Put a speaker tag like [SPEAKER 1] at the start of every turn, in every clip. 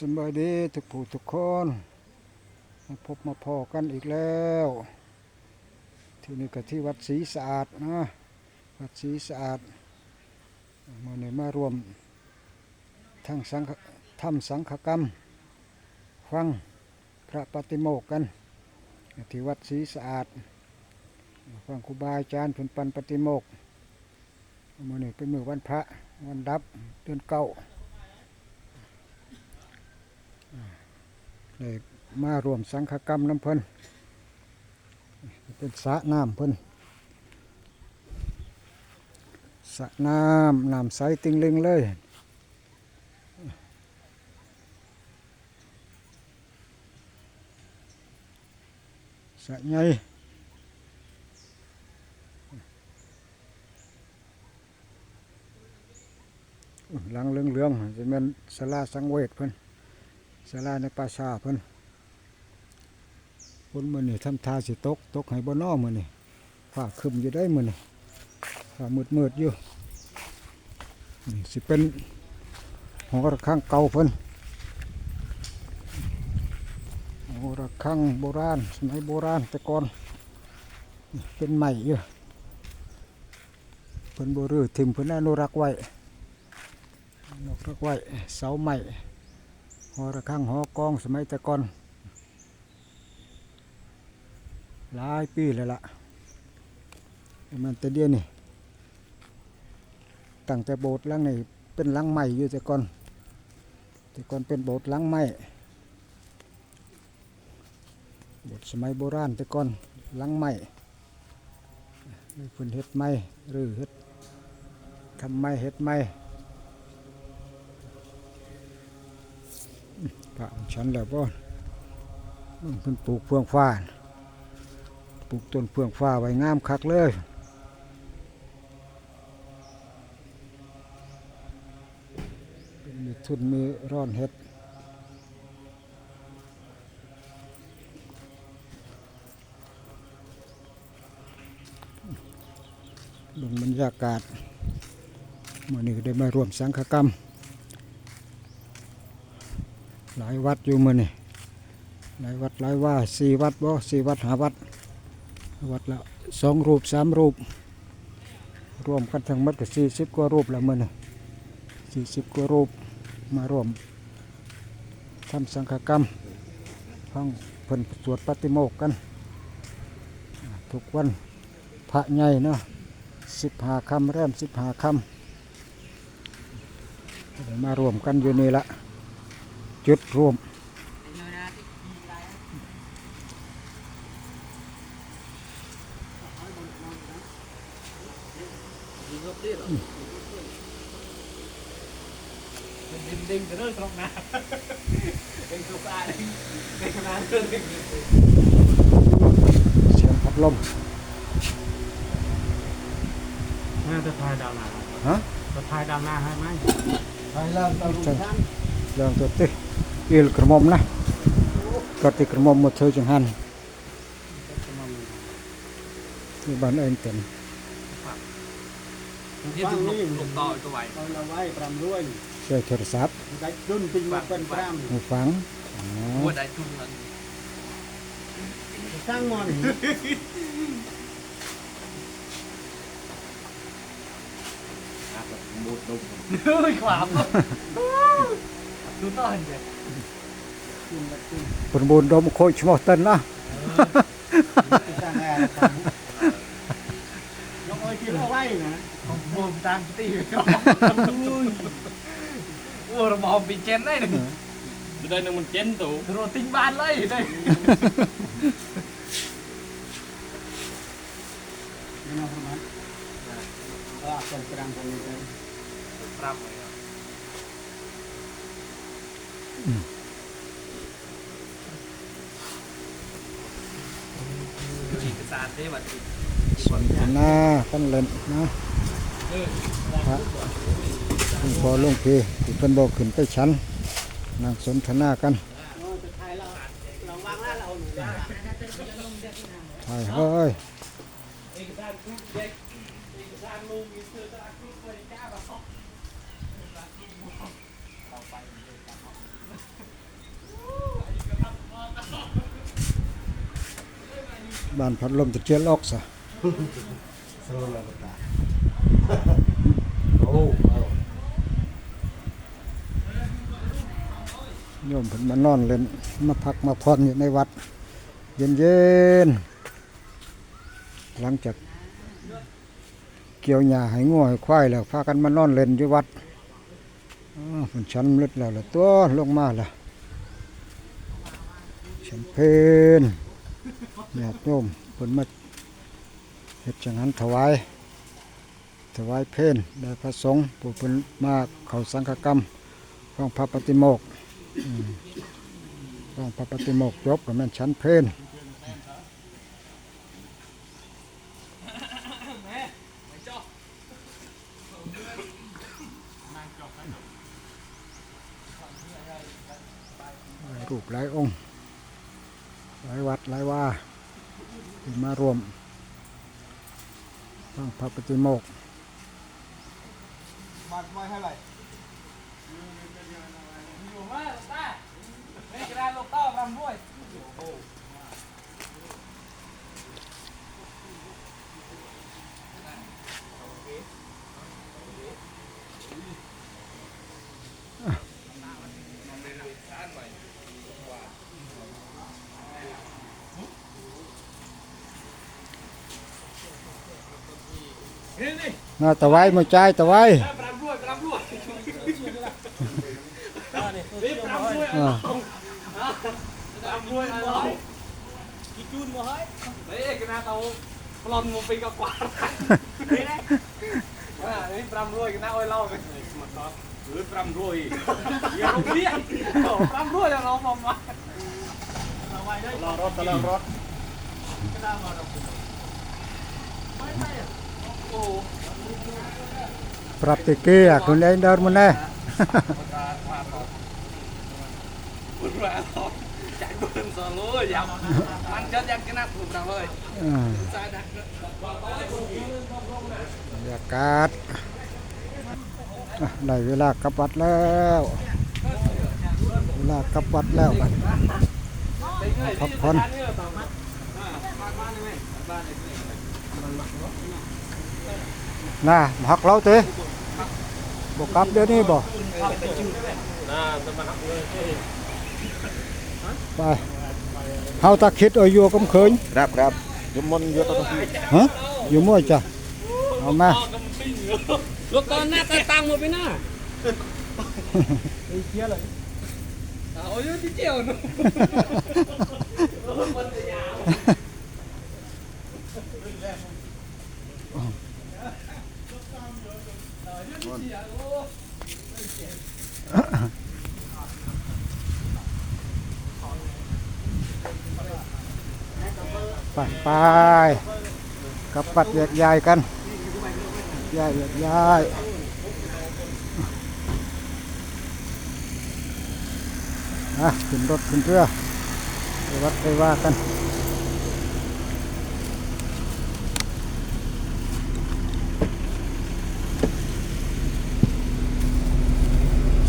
[SPEAKER 1] สบายดีทุกผู้ทุกคนมาพบมาพอกันอีกแล้ว ที่นี่ก็ที่วัดศรีสะอาดนะวัดศรีสะอาดมาในมารวมทั้งสังฆทำสังฆกรรม ฟังพระปฏิโมกกัน ที่วัดศรีสะอาด ฟังครูบาอาจารย์เพิ่นปันปฏิโมกมื้อนี้เป็นมือวันพระวันดับเดือนเก้า เลยมารวมสังฆกรรมน้ำเพิ่นเป็นสระน้ำเพิ่นสระน้ำน้ำใสติงลิงเลยสระใหญ่หลังเหลืองจะเป็นสลาสังเวชเพิ่น ศาลาในป่าชาเพิ่นพุ่นมือนี่ทำทาสิตก ตกให้บ่นอมือนี่ฟ้าคึมอยู่ได้มือนี่ฟ้ามืดมืดอยู่นี่สิเป็นหอระฆังเก่าเพิ่นหอระฆังโบราณสมัยโบราณแต่ก่อนเป็นใหม่อยู่เพิ่นบรือทิ่มเพิ่นอนุรักษ์ไว้อนุรักษ์ไว้เสาใหม่ หอระฆังหอกองสมัยต่ก่อนหลายปีแล้วล่ะมันแต่เดียวนี่ตั้งแต่โบสถ์หลังนี่เป็นหลังใหม่อยู่แต่ก่อนแต่ก่อนเป็นโบสถ์หลังใหม่โบสถ์สมัยโบราณแต่ก่อนหลังใหม่เพิ่นเฮ็ดใหม่หรือเฮ็ดทำใหม่เฮ็ดใหม่ พระฉันแล้วบ่ขึ้นปลูกเฟืองฟ้า ปลูกต้นเฟืองฟ้าไว้งามคักเลยมีทุนมีร้อนเฮ็ดลงบรรยากาศมื่อนี้ได้มาร่วมสังฆกรรม หลายวัดอยู่มือนี่หลายวัดหลายว่าสี่วัดบ่สี่วัดหาวัด วัดละสองรูปสามรูป รวมกันทั้งหมดก็สี่สิบกว่ารูปล้วมือนี่สี่สิบกว่ารูปมารวมทำสังฆกรรมฟังเพิ่นสวดปฏิโมกข์กัน ทุกวันพระใหญ่เนาะสิบหาคำแรมสิบหาคำมารวมกันอยู่นี่ละ จุดร่วม
[SPEAKER 2] ดึงดึงจะเริ่มตรงน้ำดึงตัวปลาดึงดึงน้ำเริ่มดึง
[SPEAKER 1] เสียงพัดลม
[SPEAKER 2] น่าจะพายดาวนา
[SPEAKER 1] ฮะ
[SPEAKER 2] จะพายดาวนาให้ไหม
[SPEAKER 1] ไปแล้วตรุงเรื่องตัวติอิลกระหมอมนะก็ติกระหมอมหมดเธอจังหันที่บ้าน เอ็นเต็ม
[SPEAKER 2] ที่ถูกลงต่อตัวไว้
[SPEAKER 3] เอาละไว้ปรำด้วย
[SPEAKER 1] ใช้โทรศัพท์
[SPEAKER 3] ได้ดุนปิงมาเป็นปร
[SPEAKER 1] หูฟังอ๋อ
[SPEAKER 2] หัวได้จุ่มนั้นำ
[SPEAKER 3] สร้างมอน
[SPEAKER 2] เฮ้ยความดูต้นเลย
[SPEAKER 3] กินแบบกิ
[SPEAKER 2] ទូតោះអញ្ចឹង9ដុំខូចឈ្មោះតិនណាលោកអើយទីមកវាយ
[SPEAKER 4] ណាខ្ញុំតាម
[SPEAKER 2] ទីអូរបស់ពីចិនហ្នឹងទៅ
[SPEAKER 3] នឹងមិនចិនទៅរត់ទិញបានឡើយទៅខ្ញុំមកប្រ
[SPEAKER 2] ហែលអត់ចំ5ទៅ5 สารได้บัดนี้
[SPEAKER 1] สนทนากันเล่นนะพระคุณพอลวงพีที่เพิ่นบอกขึ้นไปชั้นนั่งสนทนากันถ่ายเฮ้ย บ้านพัดลมตะเกียนลอกซะ
[SPEAKER 3] โซลาตาโอ้
[SPEAKER 1] โยมเพิ่นมานอนเล่นมาพักมาพรอยู่ในวัด เย็นๆหลังจากเกี่ยวหญ้าให้งัวให้ควายแล้วพากันมานอนเล่นอยู่วัดอ้าวเพิ่นชันลึดแล้วละตัวลงมาละฉันเพิน ญาติโยมเพิ่นมาเฮ็ดจังหันถวาย ถวายเพนได้พระสงฆ์ผู้เพิ่นมาเข้าสังฆกรรมของพระปฏิโมกข์ต้องพระปฏิโมกข์จบก็แม่นชั้นเพนหลายรูปหลายองค์ หลายวัดหลายว่า มารวมต้องพระปฏิโมกข์
[SPEAKER 3] บัตรไว้เท่าไหร่
[SPEAKER 2] อยู่มาลูกตาไม่กระดานลูกต้อรำด้วย นี่นี่
[SPEAKER 1] น่าตะไว้มาใจายตะไว้
[SPEAKER 2] รำด้วยรำด้วยรีบรำด้วย
[SPEAKER 1] อ่ารำ
[SPEAKER 2] ด้วยอะไรกี่จูนมา ให้เฮ้ยกระดานเอาปลอมาเป็นกระกวาดนี่นะอ่านี่รำด้วยกระดานเอาไว้เล่ากันมาต่อหรือรำด้วยอย่าลงเรียนรำด้วยอย่าลงมามาเอาไว้ได้
[SPEAKER 3] รอรถตะลอรถ
[SPEAKER 2] กระดานมาเราไม่ไม่โอ้
[SPEAKER 1] ปรับติเกียคุณเองเดินมาแน่
[SPEAKER 2] บุญแหวนทองจากบุญสโลยำมันจะยังกระนับถูกเราเลย
[SPEAKER 1] อ่า
[SPEAKER 2] สายดัก
[SPEAKER 1] บรรยากาศอะได้เวลากลับวัดแล้วเวลากลับวัดแล้วกันพักผ่อนน่า มาหักเราเต้บอกกลับเดี๋ยวนี้บ่
[SPEAKER 4] น่าจะมาหักเลย
[SPEAKER 1] ไปเฮาตาคิดเอาอยู่กำเคิน
[SPEAKER 3] ครับครับยมมนต์เยอะต้องที่
[SPEAKER 1] ฮะอยู่มั่วจ้ะเอามา
[SPEAKER 2] ลูกตอนหน้าตาตังหมดไปหน้าเอาอยู่ที่เจียวนะ น
[SPEAKER 1] ไปไปกับปัดแยกย้ายกันย้ายแยกย้ายอะขึ้นรถขึ้นเรือไปวัดไปว่ากัน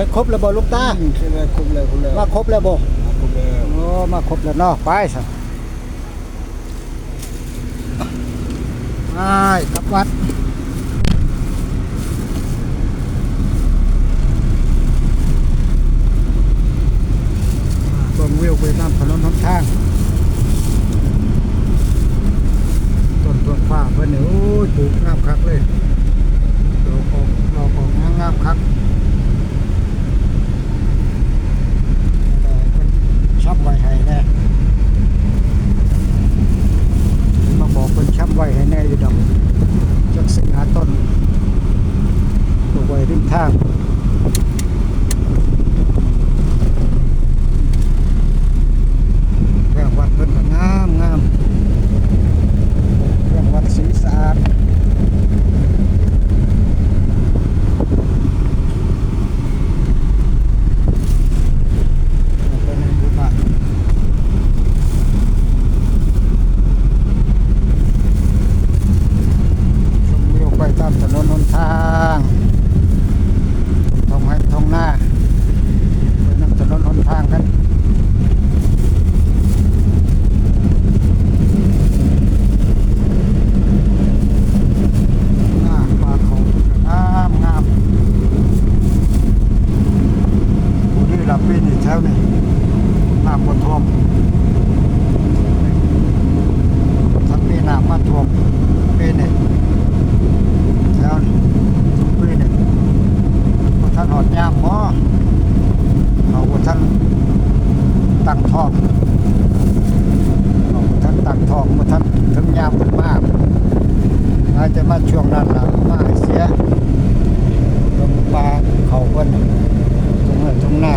[SPEAKER 1] ใส่ครบแล้วบ่ลูกตา
[SPEAKER 3] ใช่ไหมคุ้มเลยคุ้มเลย
[SPEAKER 1] มาครบแล้วบ่
[SPEAKER 3] คุ้มเลย
[SPEAKER 1] โอ้มาครบแล้วเนาะไปสิไปกลับวัด อาจจะมาช่วงนั้นหลังมาเสียลงปลาเขาเพิ่นตรงหน้าตรงหน้า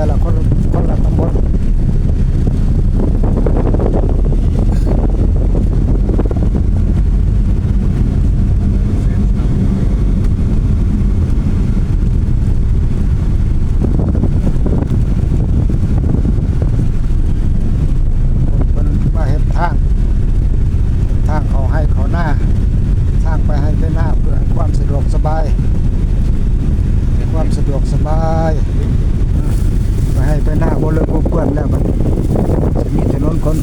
[SPEAKER 1] de la plataforma.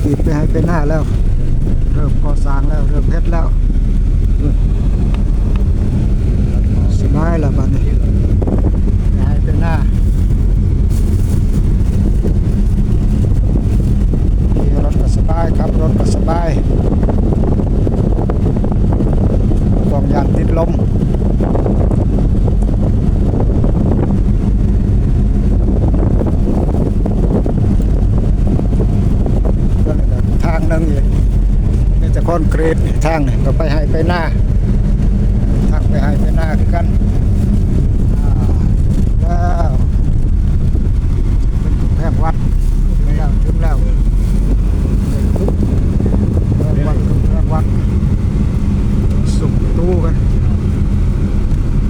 [SPEAKER 1] กรีตไปให้เป็นหน้าแล้ว เริ่มก่อสร้างแล้ว เริ่มเฮ็ดแล้วสบายและบ้านนี้ใปหาขี่รถก็สบายขับรถก็สบายต้องยานติดลม อนกรีตทางก็ไปให้ไปหน้าทางไปให้ไปหน้าคือกันอ่าแล้วเป็นแพงวัดถึงแล้วถึงแล้วแพงวัดแพงวัดสุ่มตู้กัน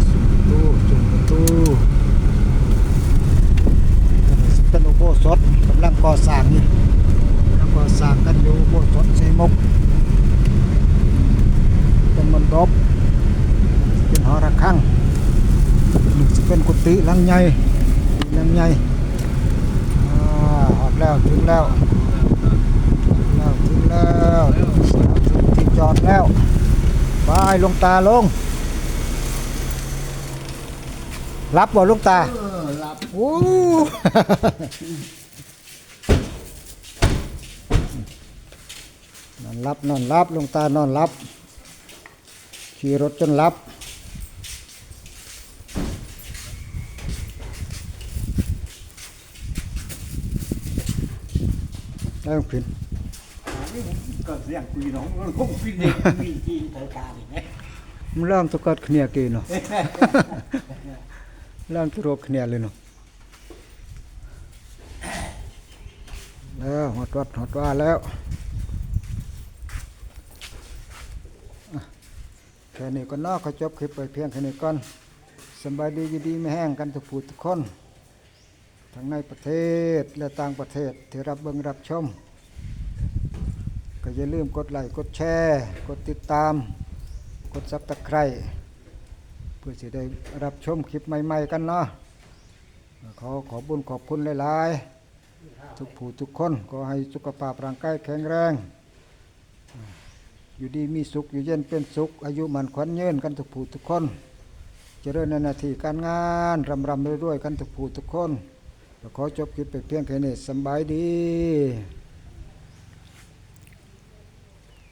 [SPEAKER 1] สุ่มตูสุ่มตูเป็นอุโบสถกำลังก่อสร้างนี่แล้วก็สร้างกันอยู่โบนต้นสีมุก เป็นมณฑปเป็นหอระฆังนึ่งจะเป็นกุฏิหลังใหญ่หลังใหญ่ออกแล้วถึงแล้วแล้วถึงแล้วถึงสถานที่จอดแล้วไปลงตาลง รับบ่ลงตา
[SPEAKER 3] เออหลับ
[SPEAKER 1] โอ้นอนรับนอนรับลงตานอนรับ ขี่รถจนรับ ได้หลวงพิน
[SPEAKER 3] ก็เสียงคุยน้องมันคงฟินเด็กมีจีนเตยกาเลยไหม
[SPEAKER 1] มันเริ่มตุกัดเขเนียกีเนาะเริ่มตุรกเขเนียเลยเนาะแล้วหอดวัดหอดว่าแล้วอะ แค่นี้ก็นอกก็จบคลิปไปเพียงแค่นี้ก่อนสบายดีดีไม่แห้งกันทุกผู้ทุกคน ทั้งในประเทศและต่างประเทศที่รับเบิ่งรับชม ก็อย่าลืมกดไลค์กดแชร์กดติดตาม กดซับตะไคร้เพื่อจะได้รับชมคลิปใหม่ๆกันเนาะขอขอบุญขอบคุณหลายๆทุกผู้ทุกคนก็ให้สุขภาพร่างกายแข็งแรง อยู่ดีมีสุขอยู่เย็นเป็นสุข อายุมันขวัญเยินกันทุกผู้ทุกคนเจริญในหน้าที่การงานรำรำรวยๆกันทุกผู้ทุกคนขอจบคลิปไปเพียงแค่นี้สบายดี